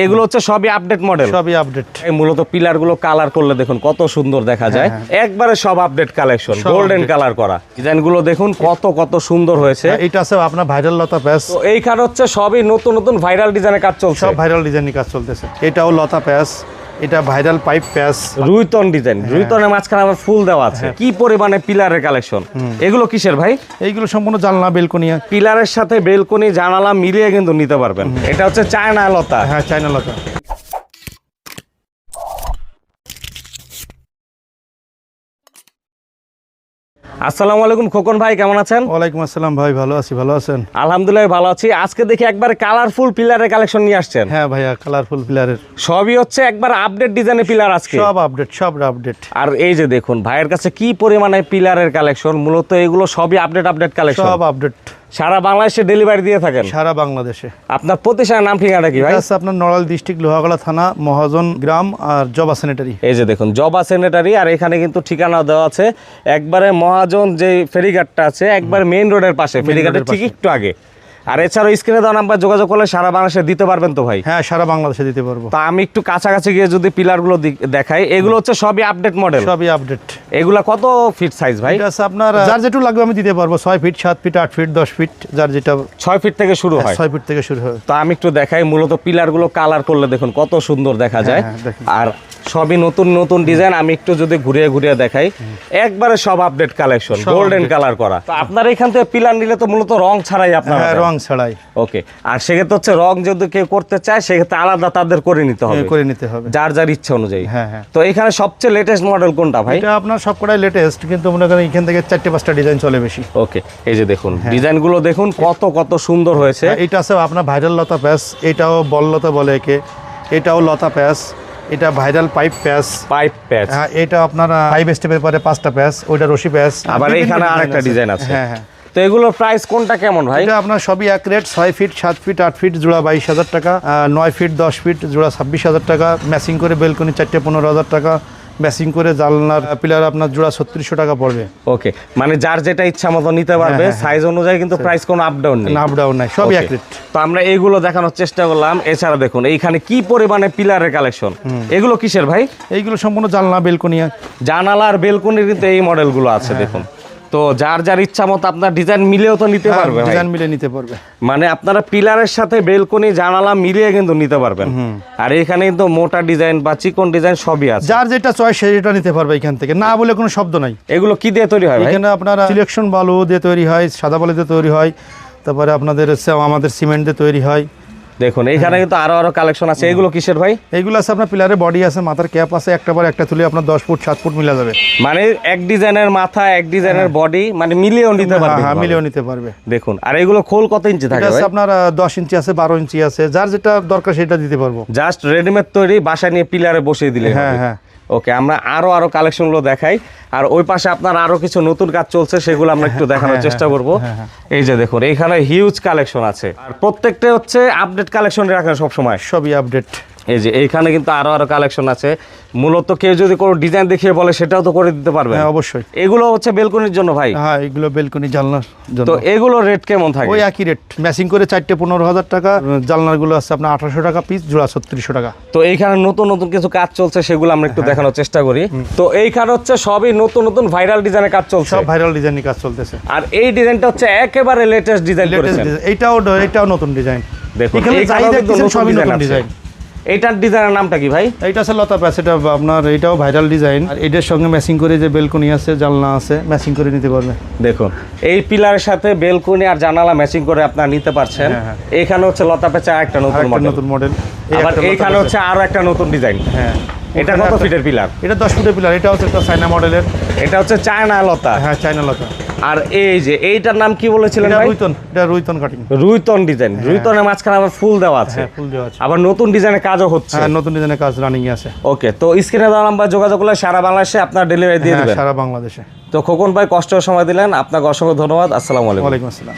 এগুলো হচ্ছে সবই আপডেট মডেল সবই আপডেট মূলত পিলারগুলো কালার করলে দেখুন কত সুন্দর দেখা যায়। একবারে সব আপডেট কালেকশন গোল্ডেন কালার করা। ডিজাইনগুলো দেখুন কত কত সুন্দর হয়েছে। এটা আছে আপনার ভাইরাল লতা প্যাস এইখানে হচ্ছে সবই নতুন নতুন ভাইরাল ডিজাইনের কাজ চলছে। সব ভাইরাল ডিজাইনের কাজ চলতেছে। এটাও লতা প্যাস এটা ভাইরাল পাইপ প্যাস রুইতন ডিজাইন। রুইতনের মাঝখানে আবার ফুল দেওয়া আছে। কি পরিমাণে পিলারের কালেকশন? এগুলো কিসের ভাই? এইগুলো সম্পূর্ণ জানলা বেলকনি। পিলারের সাথে বেলকনি জানালা মিলিয়ে কিন্তু নিতে পারবেন। এটা হচ্ছে চায়না লতা। হ্যাঁ চায়না লতা। আসসালামু আলাইকুম খোকন ভাই কেমন আছেন? ওয়ালাইকুম আসসালাম ভাই ভালো আছি ভালো আছেন? আলহামদুলিল্লাহ ভালো আছি। আজকে দেখি একবার কালারফুল পিলারের কালেকশন নিয়ে আসছেন। হ্যাঁ ভাইয়া কালারফুল পিলারের সবই হচ্ছে একবার আপডেট ডিজাইনের পিলার আজকে। সব আপডেট সব আপডেট আর এই যে দেখুন ভাইয়ের কাছে কি পরিমাণে পিলারের কালেকশন মূলত এগুলো সবই আপডেট আপডেট কালেকশন সব আপডেট সারা বাংলাদেশে ডেলিভারি দিয়ে থাকেন? সারা বাংলাদেশে। আপনার প্রতিষ্ঠানের নাম ঠিকানা কি ভাই? আছে আপনার নড়াল ডিস্ট্রিক্ট লোহাগড়া থানা মহাজন গ্রাম আর জবা সেনেটারি এই যে দেখুন জবা সেনেটারি আর এখানে কিন্তু ঠিকানা দেওয়া আছে। একবারে মহাজন যে ফেরিঘাটটা আছে একবার মেইন রোডের পাশে। ফেরিঘাটের ঠিক একটু আগে। আর এছাড়াও স্ক্রিনে দেওয়া নাম্বার যোগাযোগ করলে সারা বাংলাদেশে দিতে পারবেন তো ভাই? হ্যাঁ সারা বাংলাদেশে দিতে পারব। তা আমি একটু কাছাকাছি গিয়ে যদি পিলারগুলো দেখাই এগুলো হচ্ছে সবই আপডেট মডেল সবই আপডেট এগুলা কত ফিট সাইজ ভাই? এটা আছে আপনার যার যেটু লাগবে আমি দিতে পারব। ছয় ফিট সাত ফিট আট ফিট দশ ফিট যার যেটা ছয় ফিট থেকে শুরু হয়। ছয় ফিট থেকে শুরু হয়। তো আমি একটু দেখাই মূলত পিলারগুলো কালার করলে দেখুন কত সুন্দর দেখা যায়। হ্যাঁ, আর সবই নতুন নতুন ডিজাইন আমি একটু যদি ঘুরিয়ে ঘুরিয়ে দেখাই একবারে সব আপডেট কালেকশন গোল্ডেন কালার করা। তো আপনার এখান থেকে পিলার নিলে তো মূলত রং ছাড়াই আপনার হ্যাঁ রং ছাড়াই। ওকে আর সেক্ষেত্রে হচ্ছে রং যদি কেউ করতে চায় সেক্ষেত্রে আলাদা তাদের করে নিতে হবে। করে নিতে হবে। যার যার ইচ্ছা অনুযায়ী। হ্যাঁ হ্যাঁ। তো এখানে সবচেয়ে লেটেস্ট মডেল কোনটা ভাই? এটা আপনার সবকটাই লেটেস্ট কিন্তু মনে করেন এখান থেকে চারটে পাঁচটা ডিজাইন চলে বেশি। ওকে এই যে দেখুন ডিজাইনগুলো দেখুন কত কত সুন্দর হয়েছে। হ্যাঁ, এটা আছে আপনার ভাইরাল লতা প্যাস এটাও বল লতা বলে একে এটাও লতা প্যাস এটা ভাইরাল পাইপ প্যাস পাইপ প্যাচ। হ্যাঁ এটা আপনার ফাইভ স্টেপের পরে পাঁচটা প্যাস ওইটা রশি প্যাস আবার এখানে আরেকটা ডিজাইন আছে। হ্যাঁ হ্যাঁ। তো এগুলোর প্রাইস কোনটা কেমন ভাই? এটা আপনার সবই এক রেট ছয় ফিট সাত ফিট আট ফিট জোড়া বাইশ হাজার টাকা নয় ফিট দশ ফিট জোড়া ছাব্বিশ হাজার টাকা ম্যাচিং করে বেলকনি চারটে পনেরো হাজার টাকা ম্যাচিং করে জানলার পিলার আপনার জোড়া ছত্রিশশো টাকা পড়বে। ওকে মানে যার যেটা ইচ্ছা মতো নিতে পারবে হ্যাঁ, সাইজ অনুযায়ী কিন্তু প্রাইস কোনো আপ ডাউন নেই। আপডাউন আপ ডাউন নাই সবই এক রেট তো আমরা এগুলো দেখানোর চেষ্টা করলাম। এছাড়া দেখুন এইখানে কি পরিমাণে পিলারের কালেকশন এগুলো কিসের ভাই? এইগুলো সম্পূর্ণ জানলা বেলকনি। জানালা আর বেলকনির কিন্তু এই মডেলগুলো হ্যাঁ, আছে দেখুন। তো যার যার ইচ্ছা মতো আপনার ডিজাইন মিলেও তো নিতে পারবে ডিজাইন মিলে নিতে পারবে। মানে আপনারা পিলারের সাথে বেলকনি জানালা মিলিয়ে কিন্তু নিতে পারবেন। আর এখানে কিন্তু মোটা ডিজাইন বা চিকন ডিজাইন সবই আছে। যার যেটা চয়েস সেটা নিতে পারবে এখান থেকে। না বলে কোনো শব্দ নাই। এগুলো কি দিয়ে তৈরি হয় এখানে আপনার সিলেকশন বালু দিয়ে তৈরি হয় সাদা বালু দিয়ে তৈরি হয়। তারপরে আপনাদের আমাদের সিমেন্ট দিয়ে তৈরি হয়। দেখুন এখানে কিন্তু আরও আরও কালেকশন আছে। এগুলো কিসের ভাই? এইগুলো আছে আপনার পিলারে বডি আছে মাথার ক্যাপ আছে একটা পর একটা তুলে আপনার দশ ফুট সাত ফুট মিলা যাবে। মানে এক ডিজাইনের মাথা এক ডিজাইনের বডি মানে মিলিয়েও নিতে হ্যাঁ পারবে। হ্যাঁ মিলেও নিতে পারবে। দেখুন আর এগুলো খোল কত ইঞ্চি থাকে ভাই? আপনার আহ, দশ ইঞ্চি আছে বারো ইঞ্চি আছে যার যেটা দরকার সেটা দিতে পারব। জাস্ট রেডিমেড তৈরি বাসা নিয়ে পিলারে বসিয়ে দিলে হ্যাঁ হ্যাঁ। ওকে আমরা আরও আরও কালেকশনগুলো দেখাই। আর ওই পাশে আপনার আরও কিছু নতুন কাজ চলছে সেগুলো আমরা একটু দেখানোর হ্যাঁ, চেষ্টা করব। হ্যাঁ, হ্যাঁ। এই যে দেখুন এইখানে হিউজ কালেকশন আছে। আর প্রত্যেকটা হচ্ছে আপডেট কালেকশন রাখেন সবসময়। সবই আপডেট এই যে এইখানে কিন্তু আরও আরও কালেকশন আছে। মূলত কেউ যদি কোনো ডিজাইন দেখিয়ে বলে সেটাও তো করে দিতে পারবে হ্যাঁ অবশ্যই। এগুলো হচ্ছে বেলকনির জন্য ভাই। হ্যাঁ এগুলো বেলকনি জানলার জন্য। তো এগুলো রেট কেমন থাকে? ওই একই রেট ম্যাচিং করে চারটে পনেরো হাজার টাকা জানলারগুলো আছে আপনার আঠারোশো টাকা পিস জোড়া ছত্রিশশো টাকা। তো এইখানে নতুন নতুন কিছু কাজ চলছে সেগুলো আমরা একটু দেখানোর চেষ্টা করি। তো এইখানে হচ্ছে সবই নতুন নতুন ভাইরাল ডিজাইনের কাজ চলছে। সব ভাইরাল ডিজাইনের কাজ চলতেছে। আর এই ডিজাইনটা হচ্ছে একেবারে লেটেস্ট ডিজাইন লেটেস্ট এইটাও এটাও নতুন ডিজাইন দেখুন এখানে দেখতেছেন সবই নতুন ডিজাইন এইটার ডিজাইনের নামটা কি ভাই? এইটা আছে লতা প্যাস এটা আপনার এটাও ভাইরাল ডিজাইন আর এটার সঙ্গে ম্যাচিং করে যে বেলকনি আছে জানলা আছে ম্যাচিং করে নিতে পারবে। দেখুন। এই পিলারের সাথে বেলকনি আর জানালা ম্যাচিং করে আপনারা নিতে পারছেন। হ্যাঁ, হ্যাঁ। হচ্ছে লতা পেঁচা একটা নতুন মডেল নতুন মডেল আবার এইখানে হচ্ছে আরও একটা নতুন ডিজাইন হ্যাঁ। এটা কত ফিটের পিলার? এটা দশ ফুটের পিলার এটা হচ্ছে একটা চাইনা মডেলের এটা হচ্ছে চায়না লতা। হ্যাঁ চায়না লতা। আর এই যে এইটার নাম কি বলেছিলেন ভাই? রুইতন এটা রুইতন কাটিং রুইতন ডিজাইন রুইতনের মাঝখানে আবার ফুল দেওয়া আছে। হ্যাঁ ফুল দেওয়া আছে। আবার নতুন ডিজাইনের কাজও হচ্ছে। হ্যাঁ নতুন ডিজাইনের কাজ রানিং আছে। ওকে তো স্ক্রিনে দেওয়া নাম্বার যোগাযোগ করলে সারা বাংলাদেশে আপনার ডেলিভারি দিয়ে হ্যাঁ দেবেন। সারা বাংলাদেশে। তো খোকন ভাই কষ্টের সময় দিলেন। আপনাকে অসংখ্য ধন্যবাদ। আসসালামু আলাইকুম। ওয়ালাইকুম আসসালাম।